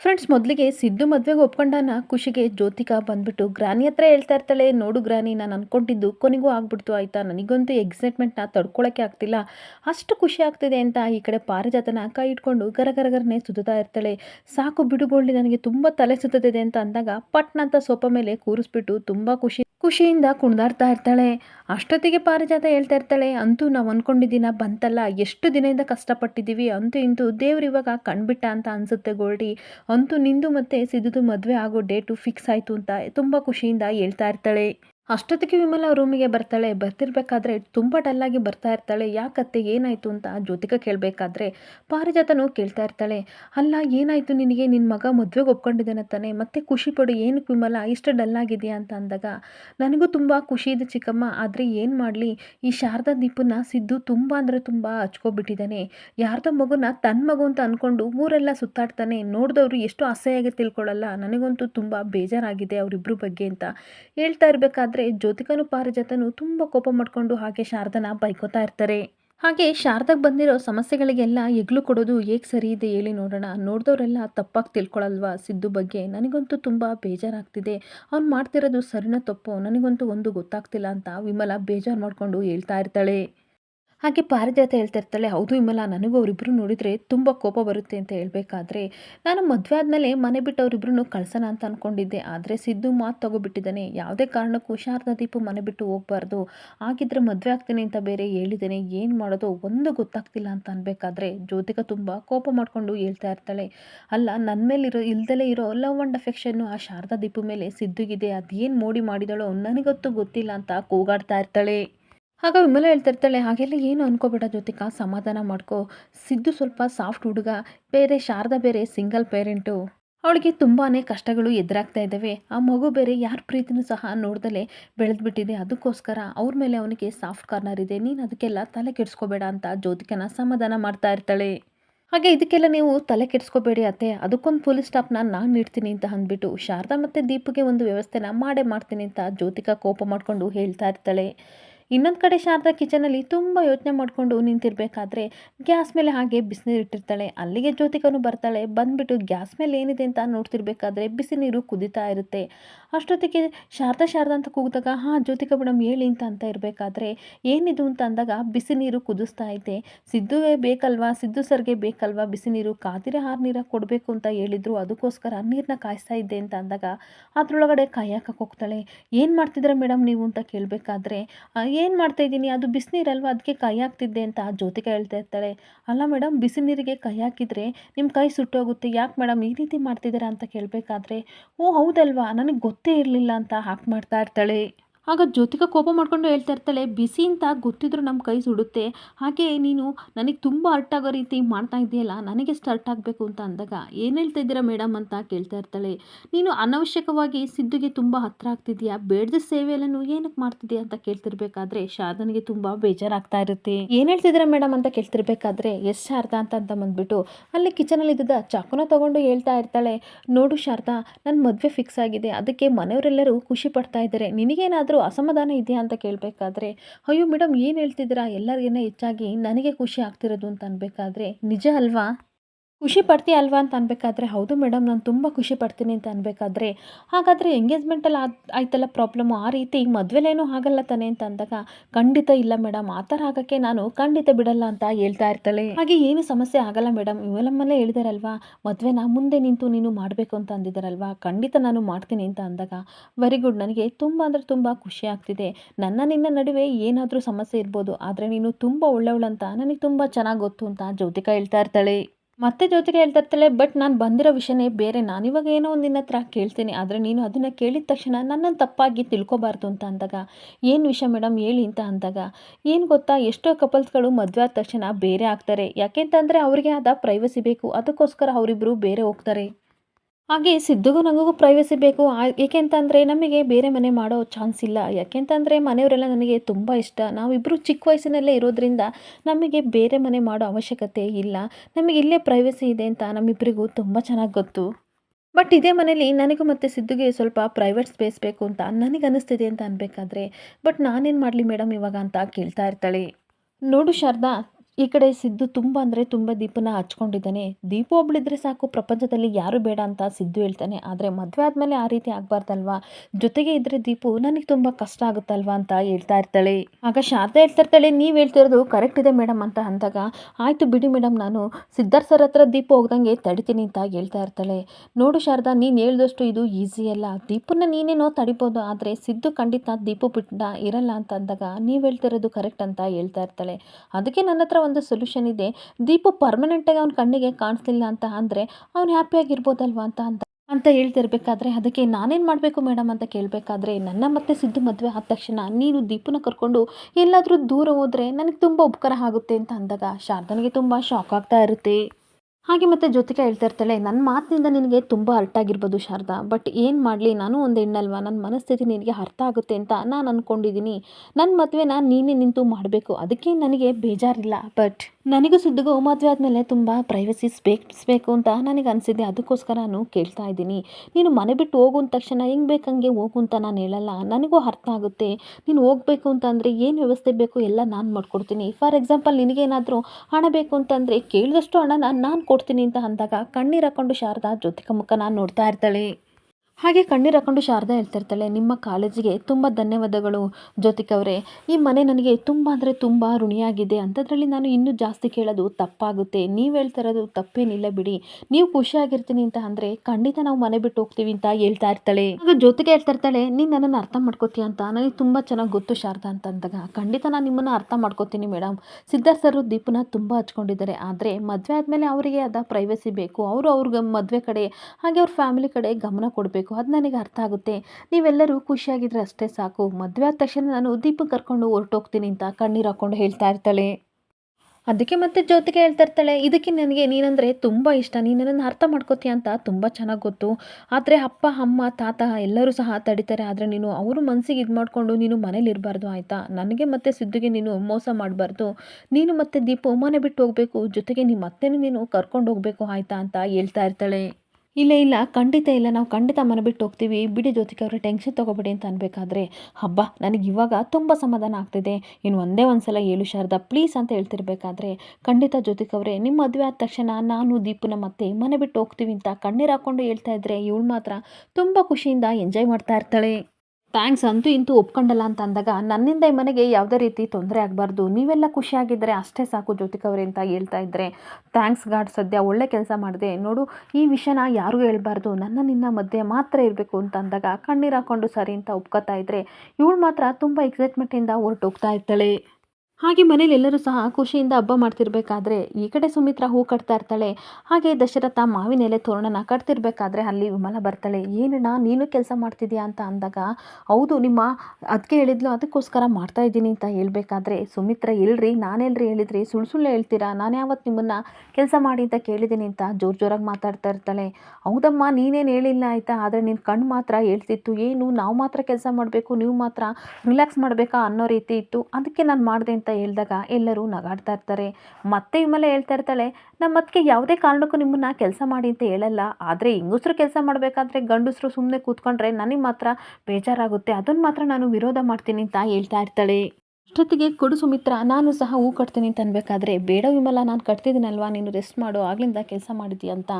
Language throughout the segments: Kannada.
ಫ್ರೆಂಡ್ಸ್, ಮೊದಲಿಗೆ ಸಿದ್ದು ಮದುವೆಗೆ ಒಪ್ಕೊಂಡಾನ ಖುಷಿಗೆ ಜ್ಯೋತಿಕಾ ಬಂದ್ಬಿಟ್ಟು ಗ್ರಾನಿ ಹತ್ರ ಹೇಳ್ತಾ ಇರ್ತಾಳೆ, ನೋಡು ಗ್ರಾನಿ, ನಾನು ಅಂದ್ಕೊಂಡಿದ್ದು ಕೊನೆಗೂ ಆಗ್ಬಿಡ್ತು ಆಯಿತಾ? ನನಗಂತೂ ಎಕ್ಸೈಟ್ಮೆಂಟ್ನ ತಡ್ಕೊಳ್ಳೋಕ್ಕೆ ಆಗ್ತಿಲ್ಲ. ಅಷ್ಟು ಖುಷಿ ಆಗ್ತಿದೆ ಅಂತ ಈ ಕಡೆ ಪಾರಿಜಾತನ ಕೈ ಇಟ್ಕೊಂಡು ಗರಗರಗರನೆ ಸುತ್ತಾ ಇರ್ತಾಳೆ. ಸಾಕು ಬಿಡುಗೊಳ್ಳಿ ನನಗೆ ತುಂಬ ತಲೆ ಸುತ್ತದೆ ಅಂತ ಅಂದಾಗ ಪಟ್ನಂತ ಸೋಪ ಮೇಲೆ ಕೂರಿಸ್ಬಿಟ್ಟು ತುಂಬ ಖುಷಿ ಖುಷಿಯಿಂದ ಕುಣಿದಾಡ್ತಾ ಇರ್ತಾಳೆ. ಅಷ್ಟೊತ್ತಿಗೆ ಪಾರಿಜಾತ ಹೇಳ್ತಾ ಇರ್ತಾಳೆ, ಅಂತೂ ನಾವು ಅಂದ್ಕೊಂಡಿದ್ದೀನ ಬಂತಲ್ಲ, ಎಷ್ಟು ದಿನದಿಂದ ಕಷ್ಟಪಟ್ಟಿದ್ದೀವಿ, ಅಂತೂ ಇಂತೂ ದೇವ್ರು ಇವಾಗ ಕಣ್ಬಿಟ್ಟ ಅಂತ ಅನ್ಸುತ್ತೆ ಗೋಲ್ಡಿ. ಅಂತೂ ನಿಂದು ಮತ್ತೆ ಸಿದ್ದುದು ಮದುವೆ ಆಗೋ ಡೇಟು ಫಿಕ್ಸ್ ಆಯಿತು ಅಂತ ತುಂಬ ಖುಷಿಯಿಂದ ಹೇಳ್ತಾ ಇರ್ತಾಳೆ. ಅಷ್ಟೊತ್ತಿಗೆ ವಿಮಲ ರೂಮಿಗೆ ಬರ್ತಾಳೆ. ಬರ್ತಿರ್ಬೇಕಾದ್ರೆ ತುಂಬ ಡಲ್ಲಾಗಿ ಬರ್ತಾ ಇರ್ತಾಳೆ. ಯಾಕತ್ತೆ, ಏನಾಯಿತು ಅಂತ ಜ್ಯೋತಿಕ ಕೇಳಬೇಕಾದ್ರೆ ಪಾರಿಜಾತನು ಕೇಳ್ತಾ ಇರ್ತಾಳೆ. ಅಲ್ಲ, ಏನಾಯಿತು ನಿನಗೆ? ನಿನ್ನ ಮಗ ಮದುವೆಗೆ ಒಪ್ಕೊಂಡಿದ್ದಾನೆ ತಾನೆ. ಮತ್ತೆ ಖುಷಿ ಪಡು. ಏನಕ್ಕೆ ವಿಮಲ? ಇಷ್ಟು ಡಲ್ಲಾಗಿದೆಯಾ ಅಂತ ಅಂದಾಗ, ನನಗೂ ತುಂಬ ಖುಷಿ ಇದೆ ಚಿಕ್ಕಮ್ಮ. ಆದರೆ ಏನು ಮಾಡಲಿ? ಈ ಶಾರದಾ ದೀಪನ ಸಿದ್ದು ತುಂಬ ಅಂದರೆ ತುಂಬ ಹಚ್ಕೊಬಿಟ್ಟಿದ್ದಾನೆ. ಯಾರ್ದೋ ಮಗುನ ತನ್ನ ಮಗು ಅಂತ ಅಂದ್ಕೊಂಡು ಊರೆಲ್ಲ ಸುತ್ತಾಡ್ತಾನೆ. ನೋಡಿದವರು ಎಷ್ಟು ಅಸಹ್ಯಾಗಿ ತಿಳ್ಕೊಳ್ಳಲ್ಲ ನನಗಂತೂ ತುಂಬ ಬೇಜಾರಾಗಿದೆ ಅವರಿಬ್ಬರ ಬಗ್ಗೆ ಅಂತ ಹೇಳ್ತಾ ಇರಬೇಕಾದ್ರೆ ಜ್ಯೋತಿಕನು ಪಾರಿಜಾತನು ತುಂಬ ಕೋಪ ಮಾಡಿಕೊಂಡು ಹಾಗೆ ಶಾರದನ ಬೈಕೋತಾ ಇರ್ತಾರೆ. ಹಾಗೆ ಶಾರದಾಗ ಬಂದಿರೋ ಸಮಸ್ಯೆಗಳಿಗೆಲ್ಲ ಎಗ್ಲು ಕೊಡೋದು ಹೇಗೆ ಸರಿ ಇದೆ ಹೇಳಿ ನೋಡೋಣ. ನೋಡಿದವರೆಲ್ಲ ತಪ್ಪಾಗಿ ತಿಳ್ಕೊಳಲ್ವಾ? ಸಿದ್ದು ಬಗ್ಗೆ ನನಗಂತೂ ತುಂಬ ಬೇಜಾರಾಗ್ತಿದೆ. ಅವ್ನು ಮಾಡ್ತಿರೋದು ಸರಿನ ತಪ್ಪು, ನನಗಂತೂ ಒಂದು ಗೊತ್ತಾಗ್ತಿಲ್ಲ ಅಂತ ವಿಮಲ ಬೇಜಾರು ಮಾಡಿಕೊಂಡು ಹೇಳ್ತಾ ಇರ್ತಾಳೆ. ಹಾಗೆ ಪಾರಿಜಾತ ಹೇಳ್ತಾ ಇರ್ತಾಳೆ ಹೌದು ವಿಮಲ, ನನಗೂ ಅವರಿಬ್ಬರು ನೋಡಿದರೆ ತುಂಬ ಕೋಪ ಬರುತ್ತೆ ಅಂತ ಹೇಳಬೇಕಾದ್ರೆ, ನಾನು ಮದುವೆ ಆದಮೇಲೆ ಮನೆ ಬಿಟ್ಟು ಅವರಿಬ್ಬರನ್ನು ಕಳ್ಸೋಣ ಅಂತ ಅಂದ್ಕೊಂಡಿದ್ದೆ ಆದರೆ ಸಿದ್ದು ಮಾತು ತಗೋಬಿಟ್ಟಿದ್ದಾನೆ. ಯಾವುದೇ ಕಾರಣಕ್ಕೂ ಶಾರದಾ ದೀಪು ಮನೆ ಬಿಟ್ಟು ಹೋಗಬಾರ್ದು. ಆಗಿದ್ರೆ ಮದುವೆ ಆಗ್ತೀನಿ ಅಂತ ಬೇರೆ ಹೇಳಿದ್ದೇನೆ. ಏನು ಮಾಡೋದು? ಒಂದು ಗೊತ್ತಾಗ್ತಿಲ್ಲ ಅಂತ ಅನ್ಬೇಕಾದ್ರೆ ಜ್ಯೋತಿಕ ತುಂಬ ಕೋಪ ಮಾಡಿಕೊಂಡು ಹೇಳ್ತಾ ಇರ್ತಾಳೆ. ಅಲ್ಲ ನನ್ನ ಮೇಲಿರೋ, ಇಲ್ದಲೇ ಇರೋ ಲವ್ ಅಂಡ್ ಅಫೆಕ್ಷನ್ನು ಆ ಶಾರದಾ ದೀಪು ಮೇಲೆ ಸಿದ್ದುಗಿದೆ. ಅದೇನು ಮೋಡಿ ಮಾಡಿದಳೋ ನನಗಂತೂ ಗೊತ್ತಿಲ್ಲ ಅಂತ ಕೂಗಾಡ್ತಾ ಇರ್ತಾಳೆ. ಆಗ ವಿಮಲ ಹೇಳ್ತಿರ್ತಾಳೆ ಹಾಗೆಲ್ಲ ಏನು ಅನ್ಕೋಬೇಡ ಜ್ಯೋತಿಕ, ಸಮಾಧಾನ ಮಾಡ್ಕೋ. ಸಿದ್ದು ಸ್ವಲ್ಪ ಸಾಫ್ಟ್ ಹುಡುಗ, ಬೇರೆ ಶಾರದಾ ಬೇರೆ ಸಿಂಗಲ್ ಪೇರೆಂಟು. ಅವಳಿಗೆ ತುಂಬಾ ಕಷ್ಟಗಳು ಎದುರಾಗ್ತಾ ಇದ್ದಾವೆ. ಆ ಮಗು ಬೇರೆ ಯಾರ ಪ್ರೀತಿನೂ ಸಹ ನೋಡ್ದಲೇ ಬೆಳೆದ್ಬಿಟ್ಟಿದೆ. ಅದಕ್ಕೋಸ್ಕರ ಅವ್ರ ಮೇಲೆ ಅವನಿಗೆ ಸಾಫ್ಟ್ ಕಾರ್ನರ್ ಇದೆ. ನೀನು ಅದಕ್ಕೆಲ್ಲ ತಲೆ ಕೆಡಿಸ್ಕೋಬೇಡ ಅಂತ ಜ್ಯೋತಿಕನ ಸಮಾಧಾನ ಮಾಡ್ತಾ ಇರ್ತಾಳೆ. ಹಾಗೆ ಇದಕ್ಕೆಲ್ಲ ನೀವು ತಲೆ ಕೆಡಿಸ್ಕೋಬೇಡಿ ಅತ್ತೆ. ಅದಕ್ಕೊಂದು ಪೊಲೀಸ್ ಸ್ಟಾಪ್ನ ನಾನು ನೀಡ್ತೀನಿ ಅಂತ ಅಂದ್ಬಿಟ್ಟು ಶಾರದಾ ಮತ್ತು ದೀಪಿಗೆ ಒಂದು ವ್ಯವಸ್ಥೆನ ಮಾಡೇ ಮಾಡ್ತೀನಿ ಅಂತ ಜ್ಯೋತಿಕಾ ಕೋಪ ಮಾಡಿಕೊಂಡು ಹೇಳ್ತಾ ಇರ್ತಾಳೆ. ಇನ್ನೊಂದು ಕಡೆ ಶಾರದಾ ಕಿಚನಲ್ಲಿ ತುಂಬ ಯೋಚನೆ ಮಾಡಿಕೊಂಡು ನಿಂತಿರಬೇಕಾದ್ರೆ ಗ್ಯಾಸ್ ಮೇಲೆ ಹಾಗೆ ಬಿಸಿನೀರು ಇಟ್ಟಿರ್ತಾಳೆ. ಅಲ್ಲಿಗೆ ಜ್ಯೋತಿಕನು ಬರ್ತಾಳೆ. ಬಂದ್ಬಿಟ್ಟು ಗ್ಯಾಸ್ ಮೇಲೆ ಏನಿದೆ ಅಂತ ನೋಡ್ತಿರ್ಬೇಕಾದ್ರೆ ಬಿಸಿ ನೀರು ಕುದೀತಾ ಇರುತ್ತೆ. ಅಷ್ಟೊತ್ತಿಗೆ ಶಾರದಾ ಶಾರದಾ ಅಂತ ಕೂಗಿದಾಗ, ಹಾಂ, ಜ್ಯೋತಿಕ ಮೇಡಮ್ ಹೇಳಿ ಅಂತ ಅಂತ ಇರಬೇಕಾದ್ರೆ ಏನಿದು ಅಂತ ಅಂದಾಗ ಬಿಸಿ ನೀರು ಕುದಿಸ್ತಾ ಐತೆ ಸಿದ್ದುವೇ ಬೇಕಲ್ವಾ? ಸಿದ್ದು ಸರ್ಗೆ ಬೇಕಲ್ವಾ ಬಿಸಿ ನೀರು? ಕಾದಿರೋ ಹಾರು ನೀರ ಕೊಡಬೇಕು ಅಂತ ಹೇಳಿದ್ರು. ಅದಕ್ಕೋಸ್ಕರ ನೀರನ್ನ ಕಾಯಿಸ್ತಾ ಇದ್ದೆ ಅಂತ ಅಂದಾಗ ಅದರೊಳಗಡೆ ಕಾಯಕ್ಕೆ ಹೋಗ್ತಾಳೆ. ಏನು ಮಾಡ್ತಿದ್ರೆ ಮೇಡಮ್ ನೀವು ಅಂತ ಕೇಳಬೇಕಾದ್ರೆ ಏನು ಮಾಡ್ತಾ ಇದ್ದೀನಿ? ಅದು ಬಿಸಿನೀರಲ್ವ? ಅದಕ್ಕೆ ಕೈ ಹಾಕ್ತಿದ್ದೆ ಅಂತ ಜ್ಯೋತಿಕ ಹೇಳ್ತಾ ಇರ್ತಾಳೆ. ಅಲ್ಲ ಮೇಡಮ್ ಬಿಸಿ ನೀರಿಗೆ ಕೈ ಹಾಕಿದರೆ ನಿಮ್ಮ ಕೈ ಸುಟ್ಟೋಗುತ್ತೆ. ಯಾಕೆ ಮೇಡಮ್ ಈ ರೀತಿ ಮಾಡ್ತಿದ್ದೀರಾ ಅಂತ ಕೇಳಬೇಕಾದ್ರೆ, ಓ ಹೌದಲ್ವಾ? ನನಗೆ ಗೊತ್ತೇ ಇರಲಿಲ್ಲ ಅಂತ ಹಾಕಿ ಮಾಡ್ತಾ ಇರ್ತಾಳೆ. ಆಗ ಜ್ಯೋತಿಕ ಕೋಪ ಮಾಡ್ಕೊಂಡು ಹೇಳ್ತಾ ಇರ್ತಾಳೆ, ಬಿಸಿ ಅಂತ ಗೊತ್ತಿದ್ರು ನಮ್ಮ ಕೈ ಸುಡುತ್ತೆ. ಹಾಗೆ ನೀನು ನನಗೆ ತುಂಬ ಅರ್ಟ್ ಆಗೋ ರೀತಿ ಮಾಡ್ತಾ ಇದೆಯಲ್ಲ ನನಗೆ ಸ್ಟಾರ್ಟ್ ಆಗಬೇಕು ಅಂತ ಅಂದಾಗ, ಏನು ಹೇಳ್ತಾ ಇದ್ದೀರಾ ಮೇಡಮ್ ಅಂತ ಕೇಳ್ತಾ ಇರ್ತಾಳೆ. ನೀನು ಅನವಶ್ಯಕವಾಗಿ ಸಿದ್ದುಗೆ ತುಂಬ ಹತ್ರ ಆಗ್ತಿದ್ಯಾ ಬೇಡದ ಸೇವೆಯನ್ನು ಏನಕ್ಕೆ ಮಾಡ್ತಿದ್ಯಾ ಅಂತ ಕೇಳ್ತಿರ್ಬೇಕಾದ್ರೆ ಶಾರದನಿಗೆ ತುಂಬ ಬೇಜಾರಾಗ್ತಾ ಇರುತ್ತೆ. ಏನು ಹೇಳ್ತಿದ್ದೀರಾ ಮೇಡಮ್ ಅಂತ ಕೇಳ್ತಿರ್ಬೇಕಾದ್ರೆ, ಎಸ್ ಶಾರದಾ ಅಂತ ಅಂತ ಬಂದ್ಬಿಟ್ಟು ಅಲ್ಲಿ ಕಿಚನಲ್ಲಿ ಇದ್ದ ಚಾಕುನ ತಗೊಂಡು ಹೇಳ್ತಾ ಇರ್ತಾಳೆ, ನೋಡು ಶಾರದಾ ನನ್ನ ಮದುವೆ ಫಿಕ್ಸ್ ಆಗಿದೆ. ಅದಕ್ಕೆ ಮನೆಯವರೆಲ್ಲರೂ ಖುಷಿ ಪಡ್ತಾ ಇದ್ದಾರೆ. ನಿನಗೇನಾದರೂ ಅಸಮಾಧಾನ ಇದೆಯಾ ಅಂತ ಕೇಳಬೇಕಾದ್ರೆ, ಅಯ್ಯೋ ಮೇಡಮ್, ಏನು ಹೇಳ್ತಿದ್ದೀರಾ? ಎಲ್ಲರಿಗಿನ್ನ ಹೆಚ್ಚಾಗಿ ನನಗೆ ಖುಷಿ ಆಗ್ತಿರೋದು ಅಂತ ಅನ್ಬೇಕಾದ್ರೆ, ನಿಜ ಅಲ್ವಾ? ಖುಷಿ ಪಡ್ತೀಯ ಅಲ್ವಾ ಅಂತ ಅನ್ಬೇಕಾದ್ರೆ, ಹೌದು ಮೇಡಮ್, ನಾನು ತುಂಬ ಖುಷಿ ಪಡ್ತೀನಿ ಅಂತ ಅನ್ಬೇಕಾದ್ರೆ, ಹಾಗಾದರೆ ಎಂಗೇಜ್ಮೆಂಟಲ್ಲಿ ಆಯ್ತಲ್ಲ ಪ್ರಾಬ್ಲಮ್ಮು ಆ ರೀತಿ, ಮದುವೆಲೇನೂ ಆಗಲ್ಲ ತಾನೆ ಅಂತ ಅಂದಾಗ, ಖಂಡಿತ ಇಲ್ಲ ಮೇಡಮ್, ಆ ಥರ ಆಗೋಕ್ಕೆ ನಾನು ಖಂಡಿತ ಬಿಡಲ್ಲ ಅಂತ ಹೇಳ್ತಾ ಇರ್ತಾಳೆ. ಹಾಗೆ ಏನು ಸಮಸ್ಯೆ ಆಗಲ್ಲ ಮೇಡಮ್ ಇವೆಲ್ಲಮ್ಮಲ್ಲೇ ಹೇಳಿದಾರಲ್ವಾ, ಮದುವೆನ ಮುಂದೆ ನಿಂತು ನೀನು ಮಾಡಬೇಕು ಅಂತ ಅಂದಿದ್ದಾರಲ್ವಾ ಖಂಡಿತ ನಾನು ಮಾಡ್ತೀನಿ ಅಂತ ಅಂದಾಗ ವೆರಿ ಗುಡ್ ನನಗೆ ತುಂಬ ಅಂದರೆ ತುಂಬ ಖುಷಿ ಆಗ್ತಿದೆ. ನನ್ನ ನಿನ್ನ ನಡುವೆ ಏನಾದರೂ ಸಮಸ್ಯೆ ಇರ್ಬೋದು, ಆದರೆ ನೀನು ತುಂಬ ಒಳ್ಳೆಯವಳಂತ ನನಗೆ ತುಂಬ ಚೆನ್ನಾಗಿ ಗೊತ್ತು ಅಂತ ಜ್ಯೋತಿಕಾ ಹೇಳ್ತಾ ಇರ್ತಾಳೆ. ಮತ್ತೆ ಜೊತೆಗೆ ಹೇಳ್ತಾ ಬಟ್ ನಾನು ಬಂದಿರೋ ವಿಷಯನೇ ಬೇರೆ. ನಾನಿವಾಗ ಏನೋ ಒಂದು ನಿನ್ನ ಹತ್ರ ಕೇಳ್ತೀನಿ. ಆದರೆ ನೀನು ಅದನ್ನು ಕೇಳಿದ ತಕ್ಷಣ ನನ್ನನ್ನು ತಪ್ಪಾಗಿ ತಿಳ್ಕೊಬಾರ್ದು ಅಂತ ಅಂದಾಗ, ಏನು ವಿಷಯ ಮೇಡಮ್ ಹೇಳಿ ಅಂತ ಅಂದಾಗ, ಏನು ಗೊತ್ತಾ? ಎಷ್ಟೋ ಕಪಲ್ಸ್ಗಳು ಮದುವೆ ಆದ ತಕ್ಷಣ ಬೇರೆ ಆಗ್ತಾರೆ. ಯಾಕೆಂತಂದರೆ ಅವರಿಗೆ ಆದ ಪ್ರೈವಸಿ ಬೇಕು. ಅದಕ್ಕೋಸ್ಕರ ಅವರಿಬ್ಬರು ಬೇರೆ ಹೋಗ್ತಾರೆ. ಹಾಗೆ ಸಿದ್ದುಗೂ ನನಗೂ ಪ್ರೈವಸಿ ಬೇಕು. ಏಕೆಂತಂದರೆ ನಮಗೆ ಬೇರೆ ಮನೆ ಮಾಡೋ ಚಾನ್ಸ್ ಇಲ್ಲ. ಯಾಕೆಂತಂದರೆ ಮನೆಯವರೆಲ್ಲ ನನಗೆ ತುಂಬ ಇಷ್ಟ. ನಾವಿಬ್ಬರು ಚಿಕ್ಕ ವಯಸ್ಸಿನಲ್ಲೇ ಇರೋದ್ರಿಂದ ನಮಗೆ ಬೇರೆ ಮನೆ ಮಾಡೋ ಅವಶ್ಯಕತೆ ಇಲ್ಲ. ನಮಗೆ ಇಲ್ಲೇ ಪ್ರೈವಸಿ ಇದೆ ಅಂತ ನಮ್ಮಿಬ್ಬರಿಗೂ ತುಂಬ ಚೆನ್ನಾಗಿ ಗೊತ್ತು. ಬಟ್ ಇದೇ ಮನೇಲಿ ನನಗೂ ಮತ್ತು ಸಿದ್ದುಗೆ ಸ್ವಲ್ಪ ಪ್ರೈವೇಟ್ ಸ್ಪೇಸ್ ಬೇಕು ಅಂತ ನನಗೆ ಅನ್ನಿಸ್ತಿದೆ ಅಂತ ಅನ್ಬೇಕಾದ್ರೆ ಬಟ್ ನಾನೇನು ಮಾಡಲಿ ಮೇಡಮ್ ಇವಾಗ ಅಂತ ಕೇಳ್ತಾ ಇರ್ತಾಳೆ. ನೋಡು ಶಾರದಾ ಈ ಕಡೆ ಸಿದ್ದು ತುಂಬ ಅಂದರೆ ತುಂಬ ದೀಪನ ಹಚ್ಕೊಂಡಿದ್ದಾನೆ. ದೀಪ ಒಬ್ಳಿದ್ರೆ ಸಾಕು, ಪ್ರಪಂಚದಲ್ಲಿ ಯಾರು ಬೇಡ ಅಂತ ಸಿದ್ದು ಹೇಳ್ತಾನೆ. ಆದರೆ ಮದುವೆ ಆದಮೇಲೆ ಆ ರೀತಿ ಆಗಬಾರ್ದಲ್ವಾ? ಜೊತೆಗೆ ಇದ್ದರೆ ದೀಪು, ನನಗೆ ತುಂಬ ಕಷ್ಟ ಆಗುತ್ತಲ್ವಾ? ಅಂತ ಹೇಳ್ತಾ ಇರ್ತಾಳೆ. ಆಗ ಶಾರದಾ ಹೇಳ್ತಾ ಇರ್ತಾಳೆ, ನೀವು ಹೇಳ್ತಿರೋದು ಕರೆಕ್ಟ್ ಇದೆ ಮೇಡಮ್ ಅಂತ ಅಂದಾಗ, ಆಯಿತು ಬಿಡಿ ಮೇಡಮ್ ನಾನು ಸಿದ್ಧಾರ್ಥ ಸರ್ ಹತ್ರ ದೀಪ ಹೋಗ್ದಂಗೆ ತಡಿತೀನಿ ಅಂತ ಹೇಳ್ತಾ ಇರ್ತಾಳೆ. ನೋಡು ಶಾರದಾ, ನೀನು ಹೇಳ್ದಷ್ಟು ಇದು ಈಸಿ ಅಲ್ಲ ದೀಪನ್ನ ನೀನೇನೋ ತಡಿಬೋದು, ಆದರೆ ಸಿದ್ದು ಖಂಡಿತ ದೀಪು ಬಿಟ್ಟ ಇರಲ್ಲ ಅಂತ ಅಂದಾಗ ನೀವು ಹೇಳ್ತಿರೋದು ಕರೆಕ್ಟ್ ಅಂತ ಹೇಳ್ತಾ ಇರ್ತಾಳೆ. ಅದಕ್ಕೆ ನನ್ನ ಹತ್ರ ಒಂದು ಸೊಲ್ಯೂಷನ್ ಇದೆ. ದೀಪು ಪರ್ಮನೆಂಟಾಗಿ ಅವ್ನ ಕಣ್ಣಿಗೆ ಕಾಣಿಸ್ಲಿಲ್ಲ ಅಂತ ಅಂದರೆ ಅವ್ನು ಹ್ಯಾಪಿಯಾಗಿರ್ಬೋದಲ್ವಾ ಅಂತ ಅಂತ ಅಂತ ಹೇಳ್ತಿರ್ಬೇಕಾದ್ರೆ ಅದಕ್ಕೆ ನಾನೇನು ಮಾಡಬೇಕು ಮೇಡಮ್ ಅಂತ ಕೇಳಬೇಕಾದ್ರೆ ನನ್ನ ಮತ್ತೆ ಸಿದ್ದು ಮದುವೆ ಆದ ತಕ್ಷಣ ನೀನು ದೀಪನ ಕರ್ಕೊಂಡು ಎಲ್ಲಾದರೂ ದೂರ ಹೋದರೆ ನನಗೆ ತುಂಬ ಉಪಕಾರ ಆಗುತ್ತೆ ಅಂತ ಅಂದಾಗ ಶಾರದನಿಗೆ ತುಂಬ ಶಾಕ್ ಆಗ್ತಾ ಇರುತ್ತೆ. ಹಾಗೆ ಮತ್ತೆ ಜೊತೆಗೆ ಹೇಳ್ತಾ ಇರ್ತಾಳೆ ನನ್ನ ಮಾತಿನಿಂದ ನಿನಗೆ ತುಂಬ ಅರ್ಟಾಗಿರ್ಬೋದು ಶಾರದಾ, ಬಟ್ ಏನು ಮಾಡಲಿ, ನಾನು ಒಂದು ಹೆಣ್ಣಲ್ವಾ? ನನ್ನ ಮನಸ್ಥಿತಿ ನಿನಗೆ ಅರ್ಥ ಆಗುತ್ತೆ ಅಂತ ನಾನು ಅಂದ್ಕೊಂಡಿದ್ದೀನಿ ನನ್ನ ಮದುವೆನ ನೀನೇ ನಿಂತು ಮಾಡಬೇಕು. ಅದಕ್ಕೆ ನನಗೆ ಬೇಜಾರಿಲ್ಲ, ಬಟ್ ನನಗೂ ಸಿದ್ಧಗೂ ಮದುವೆ ಆದಮೇಲೆ ತುಂಬ ಪ್ರೈವಸಿ ಬೇಕು ಅಂತ ನನಗೆ ಅನಿಸಿದೆ ಅದಕ್ಕೋಸ್ಕರ ನಾನು ಕೇಳ್ತಾ ಇದ್ದೀನಿ. ನೀನು ಮನೆ ಬಿಟ್ಟು ಹೋಗು ತಕ್ಷಣ ಹೆಂಗೆ ಬೇಕಂಗೆ ಹೋಗು ಅಂತ ನಾನು ಹೇಳಲ್ಲ. ನನಗೂ ಅರ್ಥ ಆಗುತ್ತೆ. ನೀನು ಹೋಗಬೇಕು ಅಂತಂದರೆ ಏನು ವ್ಯವಸ್ಥೆ ಬೇಕು ಎಲ್ಲ ನಾನು ಮಾಡ್ಕೊಡ್ತೀನಿ. ಫಾರ್ ಎಕ್ಸಾಂಪಲ್ ನಿನಗೇನಾದರೂ ಹಣ ಬೇಕು ಅಂತಂದರೆ ಕೇಳಿದಷ್ಟು ಹಣ ನಾನು ನಾನು ಕೊಡ್ತೀನಿ ಅಂತ ಅಂದಾಗ ಕಣ್ಣೀರು ಹಾಕ್ಕೊಂಡು ಶಾರದಾ ಜ್ಯೋತಿಕ ಮುಖ ನಾನು ನೋಡ್ತಾ ಇರ್ತಾಳೆ. ಹಾಗೆ ಕಣ್ಣೀರು ಹಾಕೊಂಡು ಶಾರದಾ ಹೇಳ್ತಿರ್ತಾಳೆ, ನಿಮ್ಮ ಕಾಲೇಜಿಗೆ ತುಂಬ ಧನ್ಯವಾದಗಳು ಜ್ಯೋತಿಕ್ ಅವರೇ. ಈ ಮನೆ ನನಗೆ ತುಂಬ ಅಂದರೆ ತುಂಬ ಋಣಿಯಾಗಿದೆ. ಅಂಥದ್ರಲ್ಲಿ ನಾನು ಇನ್ನೂ ಜಾಸ್ತಿ ಕೇಳೋದು ತಪ್ಪಾಗುತ್ತೆ. ನೀವು ಹೇಳ್ತಿರೋದು ತಪ್ಪೇನಿಲ್ಲ ಬಿಡಿ. ನೀವು ಖುಷಿಯಾಗಿರ್ತೀನಿ ಅಂತ ಅಂದರೆ ಖಂಡಿತ ನಾವು ಮನೆ ಬಿಟ್ಟು ಹೋಗ್ತೀವಿ ಅಂತ ಹೇಳ್ತಾ ಇರ್ತಾಳೆ. ಆಗ ಜೊತೆಗೆ ಹೇಳ್ತಾ ಇರ್ತಾಳೆ, ನೀನು ನನ್ನನ್ನು ಅರ್ಥ ಮಾಡ್ಕೋತೀಯ ಅಂತ? ನನಗೆ ತುಂಬ ಚೆನ್ನಾಗಿ ಗೊತ್ತು ಶಾರದಾ ಅಂತ ಅಂದಾಗ. ಖಂಡಿತ ನಾನು ನಿಮ್ಮನ್ನು ಅರ್ಥ ಮಾಡ್ಕೋತೀನಿ ಮೇಡಮ್ ಸಿದ್ಧಾರ್ಥ ಸರ್ ದೀಪನ ತುಂಬ ಹಚ್ಕೊಂಡಿದ್ದಾರೆ. ಆದರೆ ಮದುವೆ ಆದಮೇಲೆ ಅವರಿಗೆ ಅದ ಪ್ರೈವಸಿ ಬೇಕು. ಅವರು ಅವ್ರಿಗೆ ಮದುವೆ ಕಡೆ ಹಾಗೆ ಅವ್ರ ಫ್ಯಾಮಿಲಿ ಕಡೆ ಗಮನ ಕೊಡಬೇಕು. ಅದು ನನಗೆ ಅರ್ಥ ಆಗುತ್ತೆ. ನೀವೆಲ್ಲರೂ ಖುಷಿಯಾಗಿದ್ರೆ ಅಷ್ಟೇ ಸಾಕು. ಮದುವೆ ಆದ ತಕ್ಷಣ ನಾನು ದೀಪಕ್ಕೆ ಕರ್ಕೊಂಡು ಹೊರಟೋಗ್ತೀನಿ ಅಂತ ಕಣ್ಣೀರು ಹಾಕೊಂಡು ಹೇಳ್ತಾ ಇರ್ತಾಳೆ. ಅದಕ್ಕೆ ಮತ್ತೆ ಜೊತೆಗೆ ಹೇಳ್ತಾ ಇರ್ತಾಳೆ, ಇದಕ್ಕೆ ನನಗೆ ನೀನಂದರೆ ತುಂಬ ಇಷ್ಟ. ನೀನು ಅರ್ಥ ಮಾಡ್ಕೋತೀಯ ಅಂತ ತುಂಬ ಚೆನ್ನಾಗಿ ಗೊತ್ತು. ಆದರೆ ಅಪ್ಪ, ಅಮ್ಮ, ತಾತ ಎಲ್ಲರೂ ಸಹ ತಡಿತಾರೆ. ಆದರೆ ನೀನು ಅವರು ಮನಸ್ಸಿಗೆ ಇದು ಮಾಡಿಕೊಂಡು ನೀನು ಮನೇಲಿ ಇರಬಾರ್ದು ಆಯಿತಾ? ನನಗೆ ಮತ್ತೆ ಸಿದ್ದುಗೆ ನೀನು ಮೋಸ ಮಾಡಬಾರ್ದು. ನೀನು ಮತ್ತೆ ದೀಪ ಮನೆ ಬಿಟ್ಟು ಹೋಗಬೇಕು. ಜೊತೆಗೆ ನಿಮ್ಮ ಅತ್ತೆನೂ ನೀನು ಕರ್ಕೊಂಡು ಹೋಗಬೇಕು ಆಯಿತಾ? ಅಂತ ಹೇಳ್ತಾ ಇರ್ತಾಳೆ. ಇಲ್ಲ ಇಲ್ಲ, ಖಂಡಿತ ಇಲ್ಲ. ನಾವು ಖಂಡಿತ ಮನೆ ಬಿಟ್ಟು ಹೋಗ್ತೀವಿ. ಬಿಡಿ ಜೊತೆಗೆ ಅವರೇ ಟೆನ್ಷನ್ ತೊಗೋಬೇಡಿ ಅಂತ ಅನ್ಬೇಕಾದ್ರೆ, ಹಬ್ಬ ನನಗೆ ಇವಾಗ ತುಂಬ ಸಮಾಧಾನ ಆಗ್ತಿದೆ. ಇನ್ನು ಒಂದೇ ಒಂದು ಸಲ ಏಳು ಶಾರದ ಪ್ಲೀಸ್ ಅಂತ ಹೇಳ್ತಿರ್ಬೇಕಾದ್ರೆ, ಖಂಡಿತ ಜೊತೆಗೆ ಅವರೇ, ನಿಮ್ಮ ಮದುವೆ ಆದ ತಕ್ಷಣ ನಾನು ದೀಪನ ಮತ್ತೆ ಮನೆ ಬಿಟ್ಟು ಹೋಗ್ತೀವಿ ಅಂತ ಕಣ್ಣೀರು ಹಾಕ್ಕೊಂಡು ಹೇಳ್ತಾ ಇದ್ರೆ, ಇವಳು ಮಾತ್ರ ತುಂಬ ಖುಷಿಯಿಂದ ಎಂಜಾಯ್ ಮಾಡ್ತಾ ಇರ್ತಾಳೆ. ಥ್ಯಾಂಕ್ಸ್ ಅಂತೂ ಇಂತೂ ಒಪ್ಕೊಂಡಲ್ಲ ಅಂತ ಅಂದಾಗ ನನ್ನಿಂದ ಈ ಮನೆಗೆ ಯಾವುದೇ ರೀತಿ ತೊಂದರೆ ಆಗಬಾರ್ದು. ನೀವೆಲ್ಲ ಖುಷಿಯಾಗಿದ್ದರೆ ಅಷ್ಟೇ ಸಾಕು ಜ್ಯೋತಿಕವ್ರೆ ಅಂತ ಹೇಳ್ತಾ ಇದ್ದರೆ ಥ್ಯಾಂಕ್ಸ್ ಗಾಡ್ ಸದ್ಯ ಒಳ್ಳೆ ಕೆಲಸ ಮಾಡಿದೆ. ನೋಡು, ಈ ವಿಷಯನ ಯಾರಿಗೂ ಹೇಳ್ಬಾರ್ದು. ನನ್ನ ನಿನ್ನ ಮಧ್ಯೆ ಮಾತ್ರ ಇರಬೇಕು ಅಂತ ಅಂದಾಗ ಕಣ್ಣೀರು ಹಾಕ್ಕೊಂಡು ಸರಿ ಅಂತ ಒಪ್ಕೋತಾ ಇದ್ದರೆ ಇವಳು ಮಾತ್ರ ತುಂಬ ಎಕ್ಸೈಟ್ಮೆಂಟಿಂದ ಹೊರಟೋಗ್ತಾ ಇರ್ತಾಳೆ. ಹಾಗೆ ಮನೇಲಿ ಎಲ್ಲರೂ ಸಹ ಖುಷಿಯಿಂದ ಹಬ್ಬ ಮಾಡ್ತಿರ್ಬೇಕಾದ್ರೆ ಈ ಕಡೆ ಸುಮಿತ್ರಾ ಹೂ ಕಟ್ತಾ ಇರ್ತಾಳೆ. ಹಾಗೆ ದಶರಥ ಮಾವಿನ ಎಲೆ ತೋರಣನ ಕಟ್ತಿರ್ಬೇಕಾದ್ರೆ ಅಲ್ಲಿ ವಿಮಲ ಬರ್ತಾಳೆ. ಏನಣ್ಣ, ನೀನು ಕೆಲಸ ಮಾಡ್ತಿದ್ಯಾ? ಅಂತ ಅಂದಾಗ, ಹೌದು, ನಿಮ್ಮ ಅದಕ್ಕೆ ಹೇಳಿದ್ಲು, ಅದಕ್ಕೋಸ್ಕರ ಮಾಡ್ತಾ ಇದ್ದೀನಿ ಅಂತ ಹೇಳ್ಬೇಕಾದ್ರೆ, ಸುಮಿತ್ರ, ಇಲ್ರಿ, ನಾನೆಲ್ರಿ ಹೇಳಿದ್ರಿ? ಸುಳ್ಳು ಸುಳ್ಳು ಹೇಳ್ತೀರಾ? ನಾನು ಯಾವತ್ತು ನಿಮ್ಮನ್ನು ಕೆಲಸ ಮಾಡಿ ಅಂತ ಕೇಳಿದ್ದೀನಿ ಅಂತ ಜೋರು ಜೋರಾಗಿ ಮಾತಾಡ್ತಾ ಇರ್ತಾಳೆ. ಹೌದಮ್ಮ, ನೀನೇನು ಹೇಳಿಲ್ಲ ಆಯಿತಾ? ಆದರೆ ನಿನ್ನ ಕಣ್ಣು ಮಾತ್ರ ಹೇಳ್ತಿತ್ತು. ಏನು? ನಾವು ಮಾತ್ರ ಕೆಲಸ ಮಾಡಬೇಕು, ನೀವು ಮಾತ್ರ ರಿಲ್ಯಾಕ್ಸ್ ಮಾಡಬೇಕಾ ಅನ್ನೋ ರೀತಿ ಇತ್ತು. ಅದಕ್ಕೆ ನಾನು ಮಾಡಿದೆ ಅಂತ ಅಂತ ಹೇಳಿದಾಗ ಎಲ್ಲರೂ ನಗಾಡ್ತಾ ಇರ್ತಾರೆ. ಮತ್ತೆ ವಿಮಲ ಹೇಳ್ತಾ ಇರ್ತಾಳೆ ಅದಕ್ಕೆ ಯಾವುದೇ ಕಾರಣಕ್ಕೂ ನಿಮ್ಮನ್ನ ಕೆಲಸ ಮಾಡಿ ಅಂತ ಹೇಳಲ್ಲ. ಆದರೆ ಹೆಂಗಸರು ಕೆಲಸ ಮಾಡಬೇಕಾದ್ರೆ ಗಂಡಸರು ಸುಮ್ಮನೆ ಕೂತ್ಕೊಂಡ್ರೆ ನನಗೆ ಮಾತ್ರ ಬೇಜಾರಾಗುತ್ತೆ. ಅದನ್ನು ಮಾತ್ರ ನಾನು ವಿರೋಧ ಮಾಡ್ತೀನಿ ಅಂತ ಹೇಳ್ತಾ ಇರ್ತಾಳೆ. ಅಷ್ಟೊತ್ತಿಗೆ ಕೊಡು ಸುಮಿತ್ರ, ನಾನು ಸಹ ಹೂ ಕಟ್ತೀನಿ ಅಂತ ಅನ್ಬೇಕಾದ್ರೆ, ಬೇಡ ವಿಮಲ, ನಾನು ಕಟ್ತಿದ್ದೀನಲ್ವಾ, ನೀನು ರೆಸ್ಟ್ ಮಾಡು, ಆಗ್ಲಿಂದ ಕೆಲಸ ಮಾಡಿದ್ಯಾ ಅಂತ.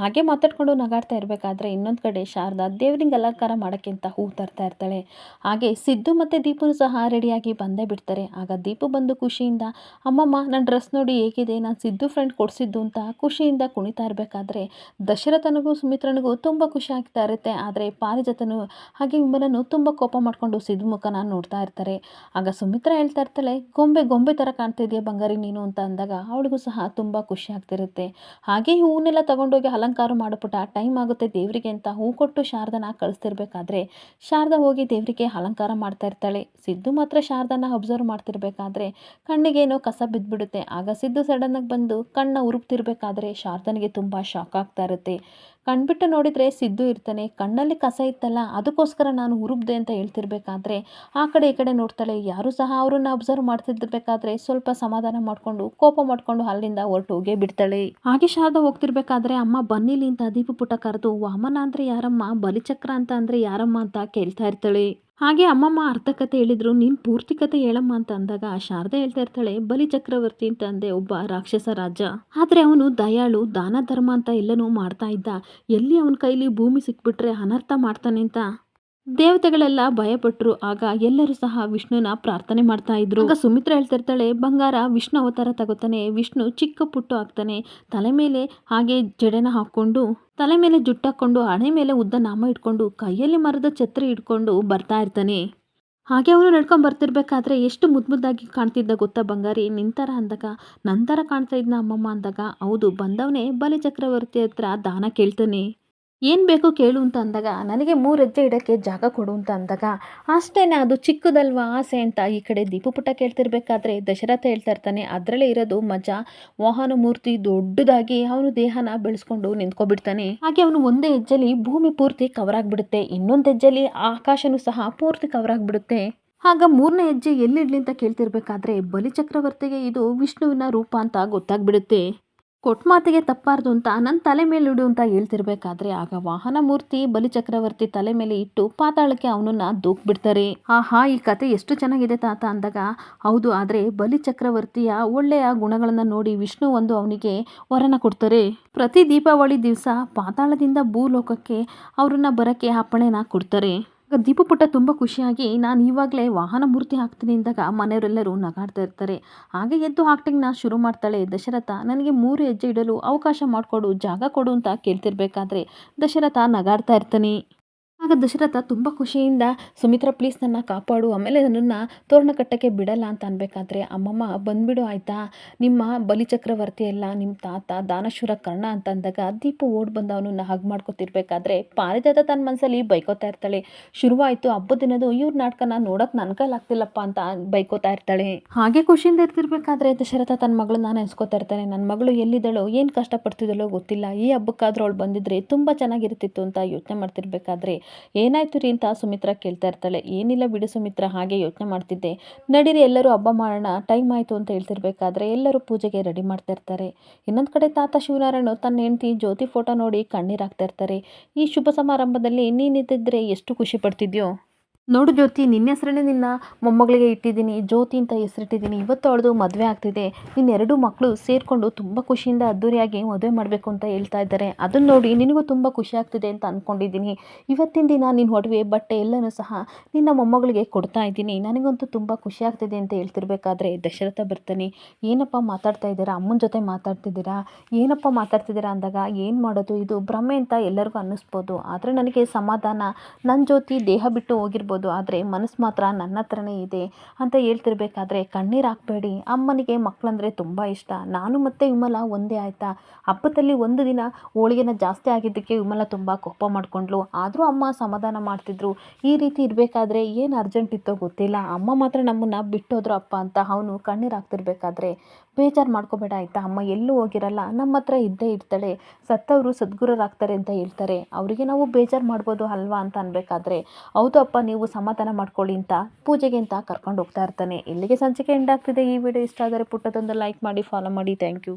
ಹಾಗೆ ಮಾತಾಡ್ಕೊಂಡು ನಗಾಡ್ತಾ ಇರಬೇಕಾದ್ರೆ ಇನ್ನೊಂದು ಕಡೆ ಶಾರದಾ ದೇವ್ರಿಗೆ ಅಲಂಕಾರ ಮಾಡೋಕ್ಕಿಂತ ಹೂ ತರ್ತಾ ಇರ್ತಾಳೆ. ಹಾಗೆ ಸಿದ್ದು ಮತ್ತು ದೀಪನು ಸಹ ರೆಡಿಯಾಗಿ ಬಂದೇ ಬಿಡ್ತಾರೆ. ಆಗ ದೀಪು ಬಂದು ಖುಷಿಯಿಂದ, ಅಮ್ಮಮ್ಮ ನನ್ನ ಡ್ರೆಸ್ ನೋಡಿ ಹೇಗಿದೆ, ನಾನು ಸಿದ್ದು ಫ್ರೆಂಡ್ ಕೊಡಿಸಿದ್ದು ಅಂತ ಖುಷಿಯಿಂದ ಕುಣಿತಾ ಇರಬೇಕಾದ್ರೆ, ದಶರಥನಿಗೂ ಸುಮಿತ್ರನಿಗೂ ತುಂಬ ಖುಷಿ ಆಗ್ತಾ ಇರುತ್ತೆ. ಆದರೆ ಪಾರಿಜಾತನು ಹಾಗೆ ವಿಮಲನು ತುಂಬ ಕೋಪ ಮಾಡಿಕೊಂಡು ಸಿದ್ದು ಮುಖನ ನೋಡ್ತಾ ಇರ್ತಾರೆ. ಆಗ ಸುಮಿತ್ರ ಹೇಳ್ತಾ ಇರ್ತಾಳೆ, ಗೊಂಬೆ ಗೊಂಬೆ ಥರ ಕಾಣ್ತಿದ್ಯಾ ಬಂಗಾರಿ ನೀನು? ಅಂತ ಅಂದಾಗ ಅವಳಿಗೂ ಸಹ ತುಂಬ ಖುಷಿ ಆಗ್ತಿರುತ್ತೆ. ಹಾಗೆ ಹೂವನ್ನೆಲ್ಲ ತಗೊಂಡೋಗಿ ಅಲಂಕಾರ ಮಾಡಿಬಿಟ್ಟ ಟೈಮ್ ಆಗುತ್ತೆ ದೇವರಿಗೆ ಅಂತ ಹೂ ಕೊಟ್ಟು ಶಾರದನ ಕಳಿಸ್ತಿರ್ಬೇಕಾದ್ರೆ ಶಾರದ ಹೋಗಿ ದೇವರಿಗೆ ಅಲಂಕಾರ ಮಾಡ್ತಾ ಇರ್ತಾಳೆ. ಸಿದ್ದು ಮಾತ್ರ ಶಾರದನ ಅಬ್ಸರ್ವ್ ಮಾಡ್ತಿರ್ಬೇಕಾದ್ರೆ ಕಣ್ಣಿಗೇನೋ ಕಸ ಬಿದ್ದುಬಿಡುತ್ತೆ ಆಗ ಸಿದ್ದು ಸಡನ್ನಾಗಿ ಬಂದು ಕಣ್ಣ ಉರುಪ್ತಿರ್ಬೇಕಾದ್ರೆ ಶಾರದನಿಗೆ ತುಂಬ ಶಾಕ್ ಆಗ್ತಾ ಇರುತ್ತೆ. ಕಣ್ಬಿಟ್ಟು ನೋಡಿದರೆ ಸಿದ್ದು ಇರ್ತಾನೆ. ಕಣ್ಣಲ್ಲಿ ಕಸ ಇತ್ತಲ್ಲ, ಅದಕ್ಕೋಸ್ಕರ ನಾನು ಹುರುಬ್ದೆ ಅಂತ ಹೇಳ್ತಿರ್ಬೇಕಾದ್ರೆ, ಆ ಕಡೆ ಈ ಕಡೆ ನೋಡ್ತಾಳೆ. ಯಾರೂ ಸಹ ಅವರನ್ನು ಅಬ್ಸರ್ವ್ ಮಾಡ್ತಿರ್ಬೇಕಾದ್ರೆ ಸ್ವಲ್ಪ ಸಮಾಧಾನ ಮಾಡಿಕೊಂಡು, ಕೋಪ ಮಾಡಿಕೊಂಡು ಅಲ್ಲಿಂದ ಹೊರಟು ಹೋಗೇ ಬಿಡ್ತಾಳೆ. ಹಾಗೆ ಶಾರದಾ ಹೋಗ್ತಿರ್ಬೇಕಾದ್ರೆ ಅಮ್ಮ ಬನ್ನಿಲಿ ಅಂತ ದೀಪ ಪುಟ ಕರೆದು, ವಾಮನ ಅಂದರೆ ಯಾರಮ್ಮ? ಬಲಿಚಕ್ರ ಅಂತ ಅಂದರೆ ಯಾರಮ್ಮ? ಅಂತ ಕೇಳ್ತಾ ಇರ್ತಾಳೆ. ಹಾಗೆ ಅಮ್ಮಮ್ಮ ಅರ್ಧ ಕತೆ ಹೇಳಿದ್ರು, ನೀನು ಪೂರ್ತಿ ಕತೆ ಹೇಳಮ್ಮ ಅಂತ ಅಂದಾಗ ಶಾರದಾ ಹೇಳ್ತಾ ಇರ್ತಾಳೆ, ಬಲಿ ಚಕ್ರವರ್ತಿ ಅಂತ ಅಂದೆ ಒಬ್ಬ ರಾಕ್ಷಸ ರಾಜ. ಆದರೆ ಅವನು ದಯಾಳು, ದಾನ ಧರ್ಮ ಅಂತ ಎಲ್ಲನೂ ಮಾಡ್ತಾ ಇದ್ದ. ಎಲ್ಲಿ ಅವನ ಕೈಲಿ ಭೂಮಿ ಸಿಕ್ಬಿಟ್ರೆ ಅನರ್ಥ ಮಾಡ್ತಾನೆ ಅಂತ? ದೇವತೆಗಳೆಲ್ಲ ಭಯಪಟ್ಟರು ಆಗ ಎಲ್ಲರೂ ಸಹ ವಿಷ್ಣುನ ಪ್ರಾರ್ಥನೆ ಮಾಡ್ತಾ ಇದ್ರು. ಆಗ ಸುಮಿತ್ರ ಹೇಳ್ತಿರ್ತಾಳೆ, ಬಂಗಾರ ವಿಷ್ಣು ಅವತಾರ ತಗೋತಾನೆ, ವಿಷ್ಣು ಚಿಕ್ಕ ಪುಟ್ಟು ಆಗ್ತಾನೆ. ತಲೆ ಮೇಲೆ ಹಾಗೆ ಜಡೆನ ಹಾಕ್ಕೊಂಡು, ತಲೆ ಮೇಲೆ ಜುಟ್ಟಾಕೊಂಡು ಹಣೆ ಮೇಲೆ ಉದ್ದ ನಾಮ ಇಟ್ಕೊಂಡು, ಕೈಯಲ್ಲಿ ಮರದ ಛತ್ರಿ ಇಟ್ಕೊಂಡು ಬರ್ತಾ ಇರ್ತಾನೆ. ಹಾಗೆ ಅವನು ನಡ್ಕೊಂಡು ಬರ್ತಿರ್ಬೇಕಾದ್ರೆ ಎಷ್ಟು ಮುದ್ದು ಮುದ್ದಾಗಿ ಕಾಣ್ತಿದ್ದ ಗೊತ್ತಾ ಬಂಗಾರಿ? ನಿಂತರ ಅಂದಾಗ, ನಂತರ ಕಾಣ್ತಾ ಇದ್ನ ಅಮ್ಮಮ್ಮ ಅಂದಾಗ, ಹೌದು, ಬಂದವನೇ ಬಲಿ ಚಕ್ರವರ್ತಿ ಹತ್ರ ದಾನ ಕೇಳ್ತಾನೆ. ಏನು ಬೇಕು ಕೇಳು ಅಂತ ಅಂದಾಗ, ನನಗೆ ಮೂರು ಹೆಜ್ಜೆ ಇಡೋಕ್ಕೆ ಜಾಗ ಕೊಡು ಅಂತ ಅಂದಾಗ, ಅಷ್ಟೇನೆ ಅದು ಚಿಕ್ಕದಲ್ವಾ ಆಸೆ ಅಂತ ಈ ಕಡೆ ದೀಪಪುಟ ಕೇಳ್ತಿರ್ಬೇಕಾದ್ರೆ ದಶರಥ ಹೇಳ್ತಾ ಇರ್ತಾನೆ, ಅದರಲ್ಲೇ ಇರೋದು ಮಜಾ. ವಾಹನ ಮೂರ್ತಿ ದೊಡ್ಡದಾಗಿ ಅವನು ದೇಹನ ಬೆಳೆಸ್ಕೊಂಡು ನಿಂತ್ಕೊಬಿಡ್ತಾನೆ. ಹಾಗೆ ಅವನು ಒಂದೇ ಹೆಜ್ಜೆಲಿ ಭೂಮಿ ಪೂರ್ತಿ ಕವರ್ ಆಗಿಬಿಡುತ್ತೆ ಇನ್ನೊಂದು ಹೆಜ್ಜೆಲಿ ಆಕಾಶನೂ ಸಹ ಪೂರ್ತಿ ಕವರ್ ಆಗಿಬಿಡುತ್ತೆ ಆಗ ಮೂರನೇ ಹೆಜ್ಜೆ ಎಲ್ಲಿಡ್ಲಿ ಅಂತ ಕೇಳ್ತಿರ್ಬೇಕಾದ್ರೆ ಬಲಿ ಚಕ್ರವರ್ತಿಗೆ ಇದು ವಿಷ್ಣುವಿನ ರೂಪ ಅಂತ ಗೊತ್ತಾಗ್ಬಿಡುತ್ತೆ. ಕೊಟ್ಟ ಮಾತಿಗೆ ತಪ್ಪಾರ್ದು ಅಂತ ನನ್ನ ತಲೆ ಮೇಲೆ ಇಡು ಅಂತ ಹೇಳ್ತಿರ್ಬೇಕಾದ್ರೆ ಆಗ ವಾಹನ ಮೂರ್ತಿ, ಬಲಿ ಚಕ್ರವರ್ತಿ ತಲೆ ಮೇಲೆ ಇಟ್ಟು ಪಾತಾಳಕ್ಕೆ ಅವನನ್ನ ದೂಕ್ ಬಿಡ್ತಾರೆ ಆಹಾ, ಈ ಕತೆ ಎಷ್ಟು ಚೆನ್ನಾಗಿದೆ ತಾತ ಅಂದಾಗ, ಹೌದು, ಆದರೆ ಬಲಿ ಚಕ್ರವರ್ತಿಯ ಒಳ್ಳೆಯ ಗುಣಗಳನ್ನು ನೋಡಿ ವಿಷ್ಣು ಒಂದು ಅವನಿಗೆ ವರನ ಕೊಡ್ತಾರೆ. ಪ್ರತಿ ದೀಪಾವಳಿ ದಿವಸ ಪಾತಾಳದಿಂದ ಭೂಲೋಕಕ್ಕೆ ಅವ್ರನ್ನ ಬರಕ್ಕೆ ಅಪ್ಪಣೆನ ಕೊಡ್ತಾರೆ. ಆಗ ದೀಪಪುಟ್ಟ ತುಂಬ ಖುಷಿಯಾಗಿ, ನಾನು ಇವಾಗಲೇ ವಾಹನ ಮೂರ್ತಿ ಹಾಕ್ತೀನಿ ಅಂದಾಗ ಮನೆಯವರೆಲ್ಲರೂ ನಗಾಡ್ತಾ ಇರ್ತಾರೆ. ಹಾಗೆ ಎದ್ದು ಹಾಕ್ಟಿಂಗ್ನ ಶುರು ಮಾಡ್ತಾಳೆ ದಶರಥ. ನನಗೆ ಮೂರು ಹೆಜ್ಜೆ ಇಡಲು ಅವಕಾಶ ಮಾಡಿಕೊಡು, ಜಾಗ ಕೊಡು ಅಂತ ಕೇಳ್ತಿರ್ಬೇಕಾದ್ರೆ ದಶರಥ ನಗಾಡ್ತಾ ಇರ್ತಾನೆ. ಆಗ ದಶರಥ ತುಂಬ ಖುಷಿಯಿಂದ, ಸುಮಿತ್ರ ಪ್ಲೀಸ್ ನನ್ನ ಕಾಪಾಡು. ಆಮೇಲೆ ನನ್ನನ್ನು ತೋರಣ ಕಟ್ಟಕ್ಕೆ ಬಿಡಲ್ಲ ಅಂತ ಅನ್ಬೇಕಾದ್ರೆ ಅಮ್ಮಮ್ಮ, ಬಂದ್ಬಿಡು ಆಯ್ತಾ? ನಿಮ್ಮ ಬಲಿಚಕ್ರವರ್ತಿ ಎಲ್ಲ ನಿಮ್ಮ ತಾತ ದಾನಶೂರ ಕರ್ಣ ಅಂತ ಅಂದಾಗ ದೀಪು ಓಡ್ ಬಂದು ಅವನನ್ನ ಹಗ್ ಮಾಡ್ಕೊತಿರ್ಬೇಕಾದ್ರೆ ಪಾರಿಜಾತ ತನ್ನ ಮನಸ್ಸಲ್ಲಿ ಬೈಕೋತಾ ಇರ್ತಾಳೆ. ಶುರುವಾಯಿತು ಹಬ್ಬದ ದಿನದು ಇವ್ರ ನಾಟಕನ ನೋಡೋಕೆ ನನ್ನ ಕೈಲಾಗ್ತಿಲ್ಲಪ್ಪ ಅಂತ ಬೈಕೋತಾ ಇರ್ತಾಳೆ. ಹಾಗೆ ಖುಷಿಯಿಂದ ಇರ್ತಿರ್ಬೇಕಾದ್ರೆ ದಶರಥ ತನ್ನ ಮಗಳನ್ನ ನೆನೆಸ್ಕೋತಾ ಇರ್ತಾನೆ. ನನ್ನ ಮಗಳು ಎಲ್ಲಿದ್ದಳೋ, ಏನು ಕಷ್ಟಪಡ್ತಿದ್ದಳೋ ಗೊತ್ತಿಲ್ಲ. ಈ ಹಬ್ಬಕ್ಕಾದ್ರೂ ಅವಳು ಬಂದಿದ್ರೆ ತುಂಬ ಚೆನ್ನಾಗಿರ್ತಿತ್ತು ಅಂತ ಯೋಚನೆ ಮಾಡ್ತಿರ್ಬೇಕಾದ್ರೆ ಏನಾಯ್ತು ರೀ ಅಂತ ಸುಮಿತ್ರ ಕೇಳ್ತಾ ಇರ್ತಾಳೆ. ಏನಿಲ್ಲ ಬಿಡು ಸುಮಿತ್ರ, ಹಾಗೆ ಯೋಚನೆ ಮಾಡ್ತಿದ್ದೆ. ನಡೀರಿ, ಎಲ್ಲರೂ ಹಬ್ಬ ಮಾಡೋಣ, ಟೈಮ್ ಆಯಿತು ಅಂತ ಹೇಳ್ತಿರ್ಬೇಕಾದ್ರೆ ಎಲ್ಲರೂ ಪೂಜೆಗೆ ರೆಡಿ ಮಾಡ್ತಾ ಇರ್ತಾರೆ. ಇನ್ನೊಂದು ಕಡೆ ತಾತ ಶಿವನಾರಾಯಣ ತನ್ನ ಹೆಂಡತಿ ಜ್ಯೋತಿ ಫೋಟೋ ನೋಡಿ ಕಣ್ಣೀರಾಗ್ತಾ ಇರ್ತಾರೆ. ಈ ಶುಭ ಸಮಾರಂಭದಲ್ಲಿ ನೀನಿದ್ದಿದ್ರೆ ಎಷ್ಟು ಖುಷಿ ಪಡ್ತಿದ್ಯೋ? ನೋಡು ಜ್ಯೋತಿ, ನಿನ್ನ ಹೆಸರನ್ನೇ ನಿನ್ನ ಮೊಮ್ಮಗಳಿಗೆ ಇಟ್ಟಿದ್ದೀನಿ, ಜ್ಯೋತಿ ಅಂತ ಹೆಸರಿಟ್ಟಿದ್ದೀನಿ. ಇವತ್ತು ಅವಳದು ಮದುವೆ ಆಗ್ತಿದೆ. ನಿನ್ನ ಎರಡು ಮಕ್ಕಳು ಸೇರಿಕೊಂಡು ತುಂಬ ಖುಷಿಯಿಂದ ಅದ್ದೂರಿಯಾಗಿ ಮದುವೆ ಮಾಡಬೇಕು ಅಂತ ಹೇಳ್ತಾ ಇದ್ದಾರೆ. ಅದನ್ನು ನೋಡಿ ನಿನಗೂ ತುಂಬ ಖುಷಿ ಆಗ್ತಿದೆ ಅಂತ ಅಂದ್ಕೊಂಡಿದ್ದೀನಿ ಇವತ್ತಿನ ದಿನ ನಿನ್ನ ಒಡವೆ, ಬಟ್ಟೆ ಎಲ್ಲನೂ ಸಹ ನಿನ್ನ ಮೊಮ್ಮಗಳಿಗೆ ಕೊಡ್ತಾ ಇದ್ದೀನಿ. ನನಗಂತೂ ತುಂಬ ಖುಷಿ ಆಗ್ತಿದೆ ಅಂತ ಹೇಳ್ತಿರ್ಬೇಕಾದ್ರೆ ದಶರಥ ಬರ್ತಾನೆ. ಏನಪ್ಪ ಮಾತಾಡ್ತಾ ಇದ್ದೀರಾ? ಅಮ್ಮನ ಜೊತೆ ಮಾತಾಡ್ತಿದ್ದೀರಾ? ಏನಪ್ಪ ಮಾತಾಡ್ತಿದ್ದೀರಾ ಅಂದಾಗ ಏನು ಮಾಡೋದು? ಇದು ಭ್ರಮೆ ಅಂತ ಎಲ್ಲರಿಗೂ ಅನ್ನಿಸ್ಬೋದು. ಆದರೆ ನನಗೆ ಸಮಾಧಾನ. ನನ್ನ ಜ್ಯೋತಿ ದೇಹ ಬಿಟ್ಟು ಹೋಗಿರ್ಬೋದು. ಆದರೆ ಮನಸ್ಸು ಮಾತ್ರ ನನ್ನ ಹತ್ರನೇ ಇದೆ ಅಂತ ಹೇಳ್ತಿರ್ಬೇಕಾದ್ರೆ ಕಣ್ಣೀರು ಹಾಕಬೇಡಿ. ಅಮ್ಮನಿಗೆ ಮಕ್ಕಳಂದ್ರೆ ತುಂಬ ಇಷ್ಟ. ನಾನು ಮತ್ತು ವಿಮಲ ಒಂದೇ ಆಯಿತಾ? ಹಬ್ಬದಲ್ಲಿ ಒಂದು ದಿನ ಹೋಳಿಗೆನ ಜಾಸ್ತಿ ಆಗಿದ್ದಕ್ಕೆ ವಿಮಲ ತುಂಬ ಕೋಪ ಮಾಡಿಕೊಂಡ್ಲು ಆದರೂ ಅಮ್ಮ ಸಮಾಧಾನ ಮಾಡ್ತಿದ್ರು. ಈ ರೀತಿ ಇರಬೇಕಾದ್ರೆ ಏನು ಅರ್ಜೆಂಟ್ ಇತ್ತೋ ಗೊತ್ತಿಲ್ಲ. ಅಮ್ಮ ಮಾತ್ರ ನಮ್ಮನ್ನು ಬಿಟ್ಟೋದ್ರು ಅಪ್ಪ ಅಂತ ಅವನು ಕಣ್ಣೀರು ಹಾಕ್ತಿರ್ಬೇಕಾದ್ರೆ. ಬೇಜಾರು ಮಾಡ್ಕೋಬೇಡ ಆಯಿತಾ? ಅಮ್ಮ ಎಲ್ಲೂ ಹೋಗಿರಲ್ಲ. ನಮ್ಮ ಹತ್ರ ಇದ್ದೇ ಇರ್ತಾಳೆ. ಸತ್ತವರು ಸದ್ಗುರರಾಗ್ತಾರೆ ಅಂತ ಹೇಳ್ತಾರೆ. ಅವರಿಗೆ ನಾವು ಬೇಜಾರು ಮಾಡ್ಬೋದು ಅಲ್ವಾ ಅಂತ ಅನ್ಬೇಕಾದ್ರೆ. ಹೌದು ಅಪ್ಪ ನೀವು ಸಮಾಧಾನ ಮಾಡ್ಕೊಳ್ಳಿ ಅಂತ ಪೂಜೆಗೆ ಅಂತ ಕರ್ಕೊಂಡು ಹೋಗ್ತಾ ಇರ್ತಾನೆ. ಇಲ್ಲಿಗೆ ಸಂಚಿಕೆ ಎಂಡ್ ಆಗ್ತಿದೆ. ಈ ವಿಡಿಯೋ ಇಷ್ಟ ಆದರೆ ಪುಟ್ಟದೊಂದು ಲೈಕ್ ಮಾಡಿ ಫಾಲೋ ಮಾಡಿ. Thank you